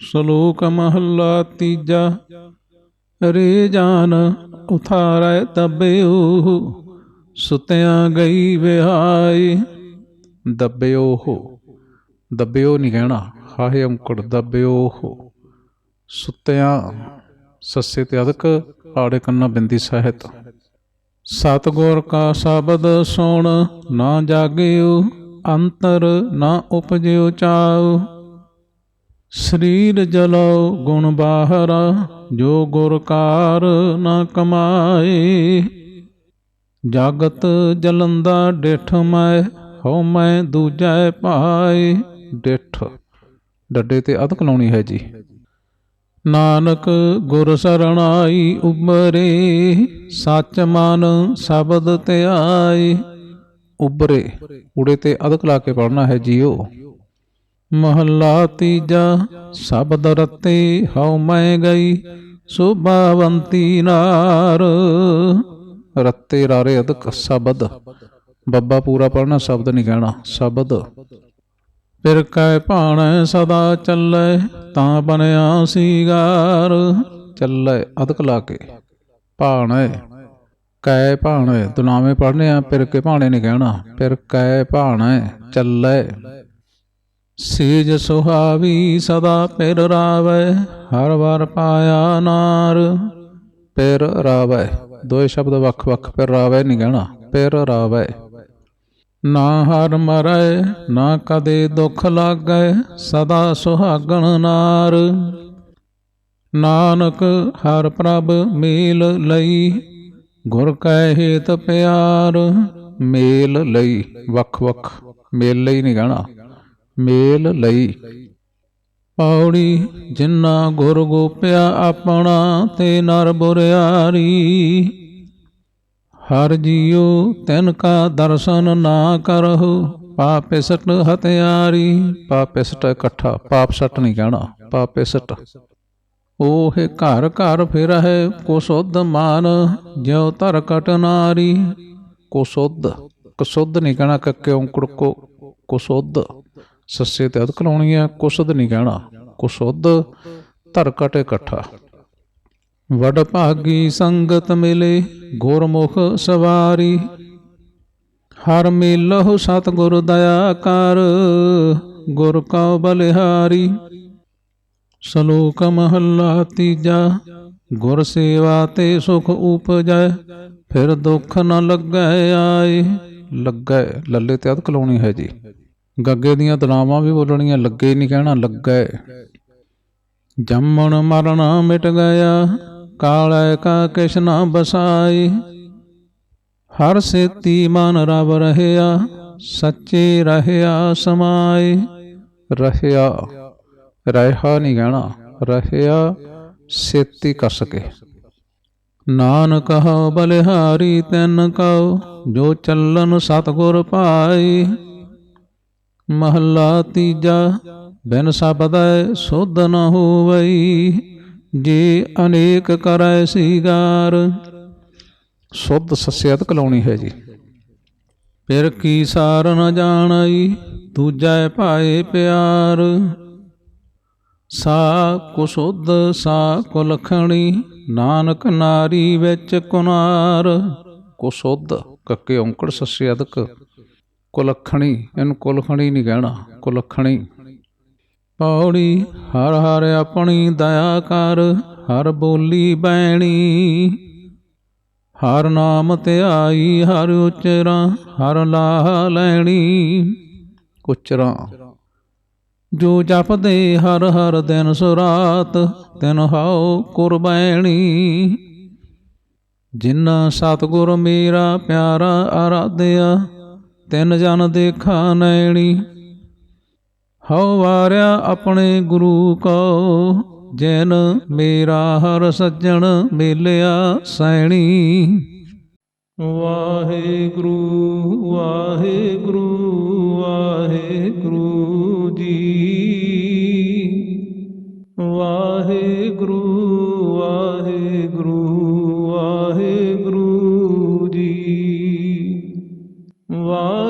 ਸ਼ਲੋਕ ਮਹੱਲਾ ਤੀਜਾ, ਰੇ ਜਾਨ ਉਥਾਰੈ ਤਬਿਓ ਸੁਤਿਆਂ ਗਈ ਵਿਹਾਈ, ਦੱਬਿਓ ਹੋ। ਦੱਬਿਓ ਨਹੀਂ ਕਹਿਣਾ ਹਾਏ ਅੰਕੜ, ਦੱਬਿਓ ਹੋ। ਸੁਤਿਆਂ, ਸੱਸੇ ਤੇ ਅਦਕ, ਆੜੇ ਕੰਨਾ ਬਿੰਦੀ ਸਹਿਤ। ਸਤਗੁਰ ਕਾ ਸ਼ਬਦ ਸੁਣ, ਨਾ ਜਾਗਿਓ, ਅੰਤਰ ਨਾ ਉਪਜਿਓ ਚਾਉ। ਸਰੀਰ ਜਲੋ ਗੁਣ ਬਾਹਰਾ, ਜੋ ਗੁਰ ਕਾਰ ਨਾ ਕਮਾਏ। ਜਗਤ ਜਲੰਦਾ ਡਿਠ ਮੈਂ, ਹਉ ਮੈਂ ਦੂਜੈ ਭਾਏ ਡਿਠ। ਡੱਡੇ ਤੇ ਅਦਕ ਲਾਉਣੀ ਹੈ ਜੀ। ਨਾਨਕ ਗੁਰ ਸਰਣਾਈ ਉਬਰੇ ਸੱਚ ਮਨ ਸ਼ਬਦ ਧਿਆਈ ਉਬਰੇ ਉੜੇ ਤੇ ਅਦਕ ਲਾ ਕੇ ਪੜਨਾ ਹੈ ਜੀਓ। ਮਹੱਲਾ ਤੀਜਾ, ਸ਼ਬਦ ਰਤੇ ਹਉ ਮੈਂ ਗਈ, ਸੁਭਾਵੰਤੀ ਨਾਰ। ਰਤੇ ਰਾਰੇ ਅਦਕ ਸ਼ਬਦ। ਬੱਬਾ ਪੂਰਾ ਪੜਨਾ ਸ਼ਬਦ ਨਹੀਂ ਕਹਿਣਾ, ਸ਼ਬਦ। ਫਿਰ ਕੈ ਭਾਣੈ ਸਦਾ ਚੱਲੇ, ਤਾਂ ਬਣਿਆ ਸੀਗਾਰ ਚੱਲੇ ਅਦਕ ਲਾ ਕੇ, ਭਾਣੈ। ਕੈ ਭਾਣੈ ਦੁਨਾਵੇਂ ਪੜਨੇ ਆ ਫਿਰ ਕੇ ਭਾਣੇ ਨਹੀਂ ਕਹਿਣਾ। ਫਿਰ ਕੈ ਭਾਣੈ, ਚੱਲੇ। ਸੇਜ ਸੁਹਾਵੀ ਸਦਾ ਪਿਰ ਰਾਵੈ, ਹਰ ਵਾਰ ਪਾਇਆ ਨਾਰ। ਪਿਰ ਰਾਵੈ, ਦੋਏ ਸ਼ਬਦ ਵੱਖ ਵੱਖ ਪਿਰ ਰਾਵੈ ਨਹੀਂ ਕਹਿਣਾ, ਪਿਰ ਰਾਵੈ। ਨਾ ਹਰ ਮਰੈ, ਨਾ ਕਦੇ ਦੁੱਖ ਲਾਗੈ, ਸਦਾ ਸੁਹਾਗਣ ਨਾਰ। ਨਾਨਕ, ਹਰ ਪ੍ਰਭ ਮੇਲ ਲਈ, ਗੁਰ ਕੈ ਹੇਤ ਪਿਆਰ, ਮੇਲ ਲਈ, ਵੱਖ ਵੱਖ ਮੇਲ ਲਈ ਨਹੀਂ ਕਹਿਣਾ। ਮੇਲ ਲਈ। ਪੌੜੀ ਜਿਨ੍ਹਾਂ ਗੁਰ ਗੋਪਿਆ ਆਪਣਾ ਤੇ ਨਰ ਬੁਰਿਆਰੀ। ਹਰ ਜੀਉ ਤੈਨ ਕਾ ਦਰਸ਼ਨ ਨਾ ਕਰਹੁ ਪਾਪਿਸਟ ਹਤਿਆਰੀ ਪਾਪਿਸਟ ਇਕੱਠਾ, ਪਾਪ ਸਟ ਨਹੀਂ ਕਹਿਣਾ ਪਾਪਿਸਟ ਉਹ ਘਰ ਘਰ ਫਿਰ ਹੈ ਕੋ ਸੁਧ ਮਾਨ, ਜਿਉ ਧਰ ਕਟ ਨਾਰੀ। ਕੋ ਸੁਧ ਕਸੁੱਧ ਨਹੀਂ ਕਹਿਣਾ ਕੱਕੇ ਓੰਕੜ ਕੋ ਕੁਸੁੱਧ ਸੱਸੇ ਤੇ ਅਦਕ ਲਾਉਣੀ ਹੈ ਕੁਸਦ ਨਹੀਂ ਕਹਿਣਾ ਕੁਸੁੱਧ ਧਰ ਇਕੱਠਾ। ਵਡ ਭਾਗੀ ਸੰਗਤ ਮਿਲੇ, ਗੁਰਮੁਖ ਸਵਾਰੀ। ਹਰ ਮੇਲਹੁ ਸਤਿਗੁਰ ਦਇਆ ਕਰ ਗੁਰ ਕਉ ਬਲਿਹਾਰੀ। ਸ਼ਲੋਕ ਮਹੱਲਾ ਤੀਜਾ, ਗੁਰ ਸੇਵਾ ਤੇ ਸੁਖ ਉਪਜੈ, ਫਿਰ ਦੁੱਖ ਨ ਲੱਗੈ ਆਏ। ਲੱਗੈ, ਲੱਲੇ ਤੇ ਅਦਕ ਲਾਉਣੀ ਹੈ ਜੀ। ਗੱਗੇ ਦੀਆਂ ਦਲਾਵਾਂ ਵੀ ਬੋਲਣੀਆਂ, ਲੱਗੇ ਨਹੀਂ ਕਹਿਣਾ, ਲੱਗੇ। ਜੰਮਣ ਮਰਨ ਮਿਟ ਗਿਆ, ਕਾਲੈ ਕਾ ਕਿਛ ਨਾ ਬਸਾਈ। ਹਰ ਸੇਤੀ ਮਨ ਰਵ ਰਹਿਆ, ਸੱਚੇ ਰਹਿਆ ਸਮਾਈ। ਰਹਿਆ ਰਹਿਆ ਨਹੀਂ ਕਹਿਣਾ, ਰਹਿਆ ਸੇਤੀ ਕਸ ਕੇ। ਨਾਨਕ ਹਉ ਬਲਿਹਾਰੀ ਤੈਨ ਕਉ, ਜੋ ਚੱਲਨ ਸਤਗੁਰ ਪਾਈ। ਮਹੱਲਾ ਤੀਜਾ ਬਿਨ ਸ਼ਬਦੈ ਸੁਧ ਨ ਹੋਵਈ ਜੇ ਅਨੇਕ ਕਰੈ ਸੀਗਾਰ। ਸੁਧ ਸਸਿਆਤ ਕਲਾਉਣੀ ਹੈ ਜੀ। ਫਿਰ ਕੀ ਸਾਰ ਨ ਜਾਣਈ ਦੂਜੈ ਭਾਏ ਪਿਆਰ। ਸਾ ਕੁਸੁੱਧ ਸਾ ਕੁਲਖਣੀ ਨਾਨਕ ਨਾਰੀ ਵਿੱਚ ਕੁਨਾਰ। ਕੁਸੁੱਧ ਕੱਕੇ ਔਂਕੜ ਸੱਸੇ ਅਦਕ ਕੁਲਖਣੀ, ਇਹਨੂੰ ਕੁਲਖਣੀ ਨਹੀਂ ਕਹਿਣਾ, ਕੁਲਖਣੀ। ਪੌੜੀ, ਹਰ ਹਰ ਆਪਣੀ ਦਇਆ ਕਰ, ਹਰ ਬੋਲੀ ਬੈਣੀ। ਹਰ ਨਾਮ ਤੇ ਆਈ, ਹਰ ਉਚਰਾ, ਹਰ ਲਾਹ ਲੈਣੀ। ਉਚਰਾ। ਜੋ ਜਪਦੇ, ਹਰ ਹਰ ਦਿਨ ਸੁਰਾਤ, ਤਿਨ ਹਾਉ ਕੁਰਬੈਣੀ ਜਿਨ੍ਹਾਂ ਸਤਿਗੁਰ ਮੇਰਾ ਪਿਆਰਾ ਆਰਾਧਿਆ ਤਿੰਨ ਜਨ ਦੇਖਾ ਨੈਣੀ, ਹਉ ਵਾਰਿਆ ਆਪਣੇ ਗੁਰੂ ਕੋ। ਜੈਨ ਮੇਰਾ ਹਰ ਸੱਜਣ ਮਿਲਿਆ ਸੈਣੀ। ਵਾਹਿਗੁਰੂ ਵਾਹਿਗੁਰੂ ਵਾਹਿਗੁਰੂ ਜੀ ਵਾਹਿਗੁਰੂ ਜੀ ਵਾਹਿਗੁਰੂ